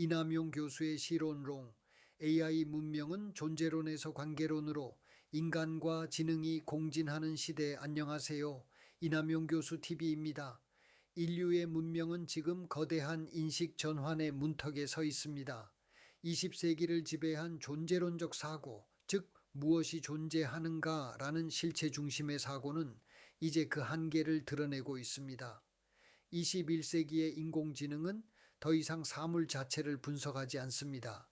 이남용 교수의 시론론 AI 문명은 존재론에서 관계론으로 인간과 지능이 공진하는 시대 안녕하세요. 이남용 교수 TV입니다. 인류의 문명은 지금 거대한 인식 전환의 문턱에 서 있습니다. 20세기를 지배한 존재론적 사고, 즉 무엇이 존재하는가라는 실체 중심의 사고는 이제 그 한계를 드러내고 있습니다. 21세기의 인공지능은 더 이상 사물 자체를 분석하지 않습니다.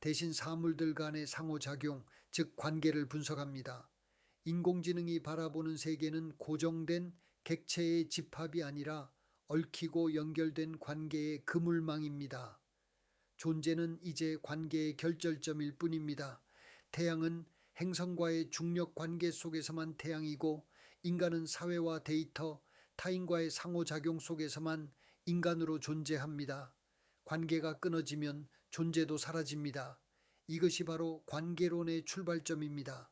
대신 사물들 간의 상호작용, 즉 관계를 분석합니다. 인공지능이 바라보는 세계는 고정된 객체의 집합이 아니라 얽히고 연결된 관계의 그물망입니다. 존재는 이제 관계의 결절점일 뿐입니다. 태양은 행성과의 중력 관계 속에서만 태양이고 인간은 사회와 데이터, 타인과의 상호작용 속에서만 인간으로 존재합니다. 관계가 끊어지면 존재도 사라집니다. 이것이 바로 관계론의 출발점입니다.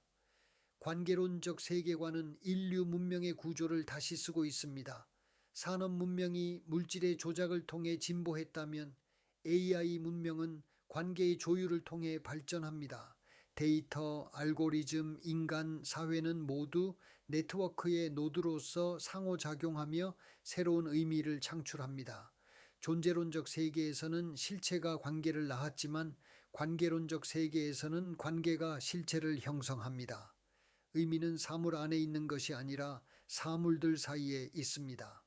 관계론적 세계관은 인류 문명의 구조를 다시 쓰고 있습니다. 산업 문명이 물질의 조작을 통해 진보했다면 AI 문명은 관계의 조율을 통해 발전합니다. 데이터, 알고리즘, 인간, 사회는 모두 네트워크의 노드로서 상호작용하며 새로운 의미를 창출합니다. 존재론적 세계에서는 실체가 관계를 낳았지만 관계론적 세계에서는 관계가 실체를 형성합니다. 의미는 사물 안에 있는 것이 아니라 사물들 사이에 있습니다.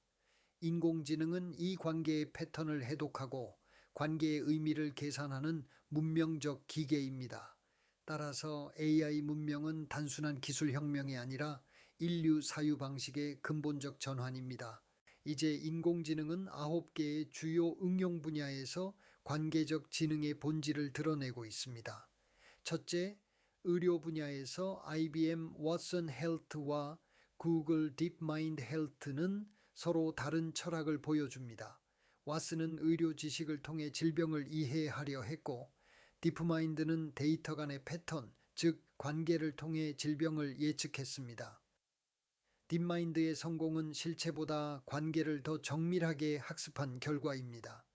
인공지능은 이 관계의 패턴을 해독하고 관계의 의미를 계산하는 문명적 기계입니다. 따라서 AI 문명은 단순한 기술 혁명이 아니라 인류 사유 방식의 근본적 전환입니다. 이제 인공지능은 아홉 개의 주요 응용 분야에서 관계적 지능의 본질을 드러내고 있습니다. 첫째, 의료 분야에서 IBM 왓슨 헬트와 구글 딥마인드 헬트는 서로 다른 철학을 보여줍니다. 왓슨은 의료 지식을 통해 질병을 이해하려 했고 디프마인드는 데이터 간의 패턴, 즉 관계를 통해 질병을 예측했습니다. 딥마인드의 성공은 실체보다 관계를 더 정밀하게 학습한 결과입니다.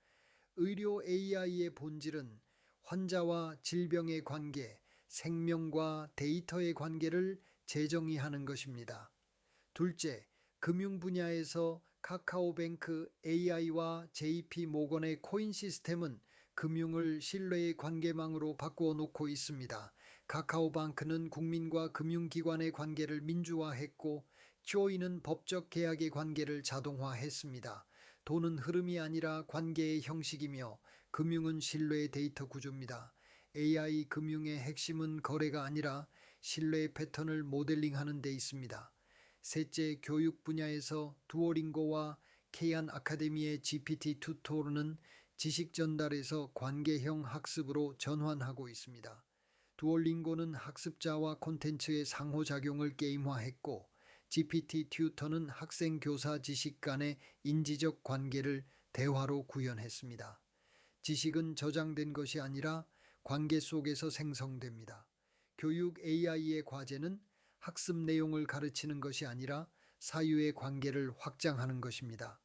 의료 AI의 본질은 환자와 질병의 관계, 생명과 데이터의 관계를 재정의하는 것입니다. 둘째, 금융 분야에서 카카오뱅크 AI와 JP 모건의 코인 시스템은 금융을 신뢰의 관계망으로 바꾸어 놓고 있습니다. 카카오뱅크는 국민과 금융기관의 관계를 민주화했고 조이는 법적 계약의 관계를 자동화했습니다. 돈은 흐름이 아니라 관계의 형식이며 금융은 신뢰의 데이터 구조입니다. AI 금융의 핵심은 거래가 아니라 신뢰의 패턴을 모델링하는 데 있습니다. 셋째, 교육 분야에서 두오링고와 케이안 아카데미의 GPT 튜토르는 지식 전달에서 관계형 학습으로 전환하고 있습니다. 두올링고는 학습자와 콘텐츠의 상호작용을 게임화했고 GPT 튜터는 학생 교사 지식 간의 인지적 관계를 대화로 구현했습니다. 지식은 저장된 것이 아니라 관계 속에서 생성됩니다. 교육 AI의 과제는 학습 내용을 가르치는 것이 아니라 사유의 관계를 확장하는 것입니다.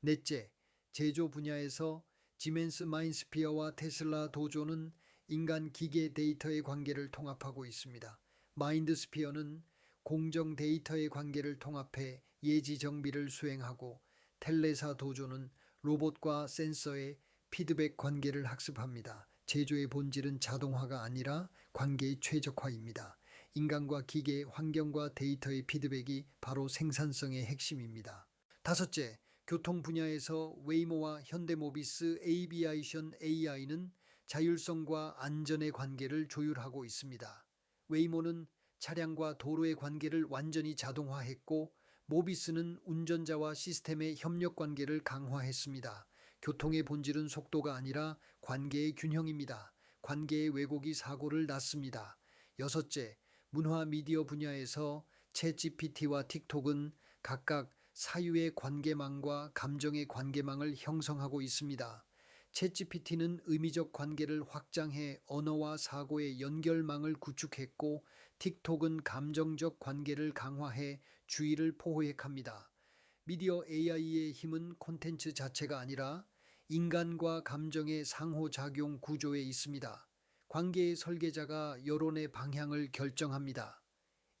넷째, 제조 분야에서 지멘스 마인스피어와 테슬라 도조는 인간 기계 데이터의 관계를 통합하고 있습니다. 마인드스피어는 공정 데이터의 관계를 통합해 예지 정비를 수행하고 텔레사 도조는 로봇과 센서의 피드백 관계를 학습합니다. 제조의 본질은 자동화가 아니라 관계의 최적화입니다. 인간과 기계, 환경과 데이터의 피드백이 바로 생산성의 핵심입니다. 다섯째, 교통 분야에서 웨이모와 현대모비스 에이비아이션 AI는 자율성과 안전의 관계를 조율하고 있습니다. 웨이모는 차량과 도로의 관계를 완전히 자동화했고 모비스는 운전자와 시스템의 협력 관계를 강화했습니다. 교통의 본질은 속도가 아니라 관계의 균형입니다. 관계의 왜곡이 사고를 낳습니다. 여섯째, 문화 미디어 분야에서 채 GPT와 틱톡은 각각 사유의 관계망과 감정의 관계망을 형성하고 있습니다. 챗GPT는 의미적 관계를 확장해 언어와 사고의 연결망을 구축했고 틱톡은 감정적 관계를 강화해 주의를 포획합니다. 미디어 AI의 힘은 콘텐츠 자체가 아니라 인간과 감정의 상호작용 구조에 있습니다. 관계의 설계자가 여론의 방향을 결정합니다.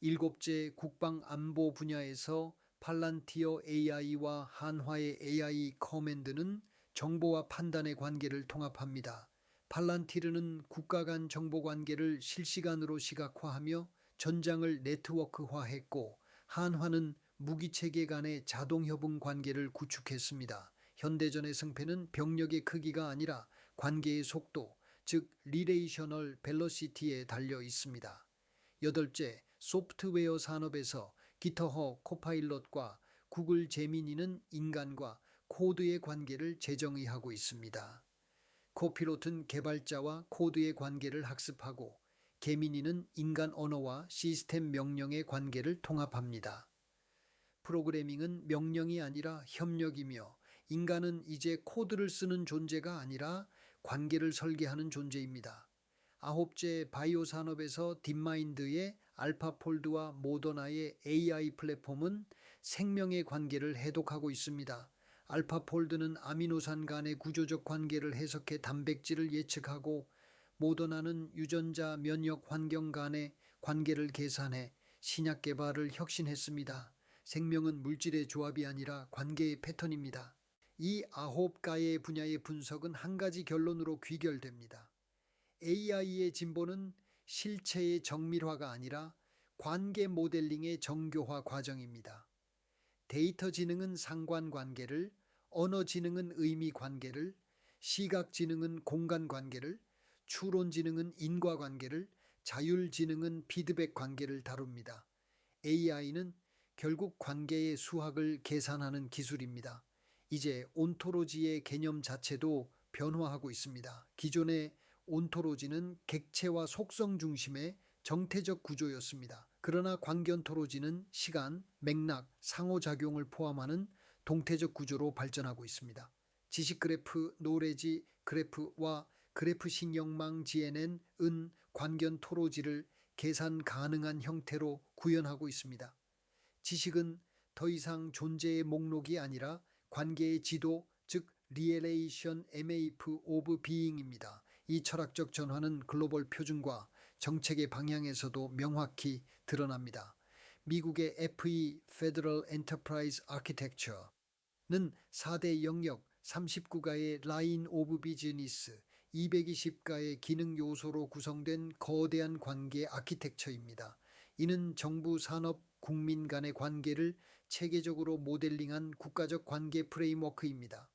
일곱째 국방 안보 분야에서 팔란티어 AI와 한화의 AI 커맨드는 정보와 판단의 관계를 통합합니다. 팔란티르는 국가 간 정보 관계를 실시간으로 시각화하며 전장을 네트워크화했고 한화는 무기 체계 간의 자동 협응 관계를 구축했습니다. 현대전의 승패는 병력의 크기가 아니라 관계의 속도, 즉 리레이셔널 벨러시티에 달려 있습니다. 여덟째, 소프트웨어 산업에서 기터허 코파일럿과 구글 제미니는 인간과 코드의 관계를 재정의하고 있습니다. 코필롯은 개발자와 코드의 관계를 학습하고 개미니는 인간 언어와 시스템 명령의 관계를 통합합니다. 프로그래밍은 명령이 아니라 협력이며 인간은 이제 코드를 쓰는 존재가 아니라 관계를 설계하는 존재입니다. 아홉째 바이오 산업에서 딥마인드의 알파폴드와 모더나의 AI 플랫폼은 생명의 관계를 해독하고 있습니다. 알파폴드는 아미노산 간의 구조적 관계를 해석해 단백질을 예측하고 모더나는 유전자 면역 환경 간의 관계를 계산해 신약 개발을 혁신했습니다. 생명은 물질의 조합이 아니라 관계의 패턴입니다. 이 아홉 가의 분야의 분석은 한 가지 결론으로 귀결됩니다. AI의 진보는 실체의 정밀화가 아니라 관계 모델링의 정교화 과정입니다. 데이터 지능은 상관 관계를, 언어 지능은 의미 관계를, 시각 지능은 공간 관계를, 추론 지능은 인과 관계를, 자율 지능은 피드백 관계를 다룹니다. AI는 결국 관계의 수학을 계산하는 기술입니다. 이제 온토로지의 개념 자체도 변화하고 있습니다. 기존의 온토로지는 객체와 속성 중심의 정태적 구조였습니다. 그러나 광견토로지는 시간, 맥락, 상호작용을 포함하는 동태적 구조로 발전하고 있습니다. 지식 그래프, 노레지 그래프와 그래프 신경망 GNN은 관견 토로지를 계산 가능한 형태로 구현하고 있습니다. 지식은 더 이상 존재의 목록이 아니라 관계의 지도, 즉 Relation MAP of Being입니다. 이 철학적 전환은 글로벌 표준과 정책의 방향에서도 명확히 드러납니다. 미국의 FE Federal Enterprise Architecture는 4대 영역 39가의 라인 오브 비즈니스 220가의 기능 요소로 구성된 거대한 관계 아키텍처입니다. 이는 정부, 산업, 국민 간의 관계를 체계적으로 모델링한 국가적 관계 프레임워크입니다.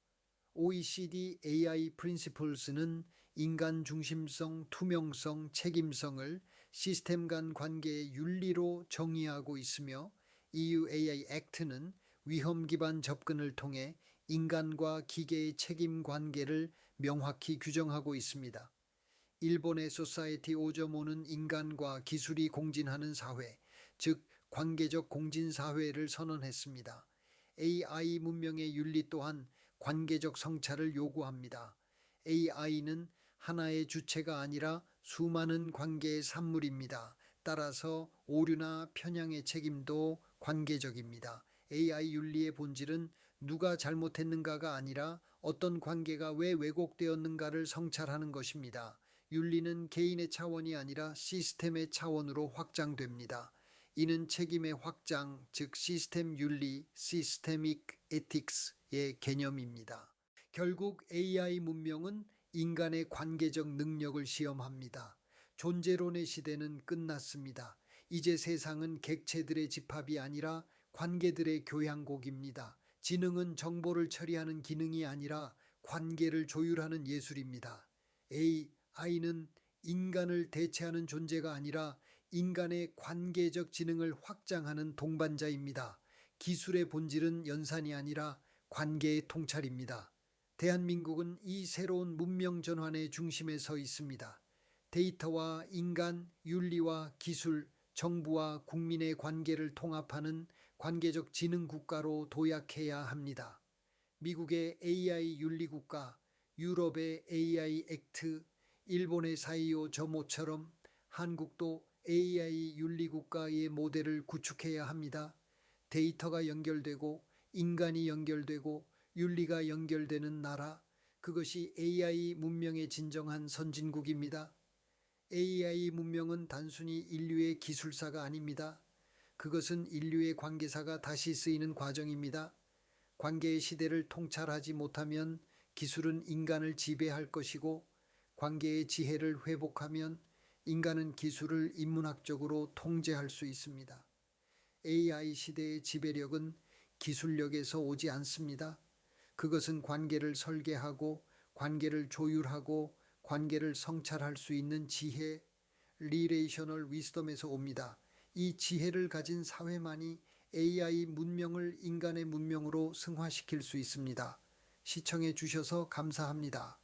OECD AI Principles는 인간 중심성, 투명성, 책임성을 시스템 간 관계의 윤리로 정의하고 있으며 EU AI Act는 위험 기반 접근을 통해 인간과 기계의 책임 관계를 명확히 규정하고 있습니다. 일본의 소사이티 5.5는 인간과 기술이 공진하는 사회, 즉 관계적 공진 사회를 선언했습니다. AI 문명의 윤리 또한 관계적 성찰을 요구합니다. AI는 하나의 주체가 아니라 수많은 관계의 산물입니다. 따라서 오류나 편향의 책임도 관계적입니다. AI 윤리의 본질은 누가 잘못했는가가 아니라 어떤 관계가 왜 왜곡되었는가를 성찰하는 것입니다. 윤리는 개인의 차원이 아니라 시스템의 차원으로 확장됩니다. 이는 책임의 확장, 즉 시스템 윤리, 시스테믹 에틱스의 개념입니다. 결국 AI 문명은 인간의 관계적 능력을 시험합니다. 존재론의 시대는 끝났습니다. 이제 세상은 객체들의 집합이 아니라 관계들의 교향곡입니다. 지능은 정보를 처리하는 기능이 아니라 관계를 조율하는 예술입니다. AI는 인간을 대체하는 존재가 아니라 인간의 관계적 지능을 확장하는 동반자입니다. 기술의 본질은 연산이 아니라 관계의 통찰입니다. 대한민국은 이 새로운 문명 전환의 중심에 서 있습니다. 데이터와 인간, 윤리와 기술, 정부와 국민의 관계를 통합하는 관계적 지능 국가로 도약해야 합니다. 미국의 AI 윤리 국가, 유럽의 AI 액트, 일본의 사이오 저모처럼 한국도 AI 윤리 국가의 모델을 구축해야 합니다. 데이터가 연결되고 인간이 연결되고 윤리가 연결되는 나라, 그것이 AI 문명의 진정한 선진국입니다. AI 문명은 단순히 인류의 기술사가 아닙니다. 그것은 인류의 관계사가 다시 쓰이는 과정입니다. 관계의 시대를 통찰하지 못하면 기술은 인간을 지배할 것이고 관계의 지혜를 회복하면 인간은 기술을 인문학적으로 통제할 수 있습니다. AI 시대의 지배력은 기술력에서 오지 않습니다. 그것은 관계를 설계하고 관계를 조율하고 관계를 성찰할 수 있는 지혜, 리레이셔널 위스덤에서 옵니다. 이 지혜를 가진 사회만이 AI 문명을 인간의 문명으로 승화시킬 수 있습니다. 시청해 주셔서 감사합니다.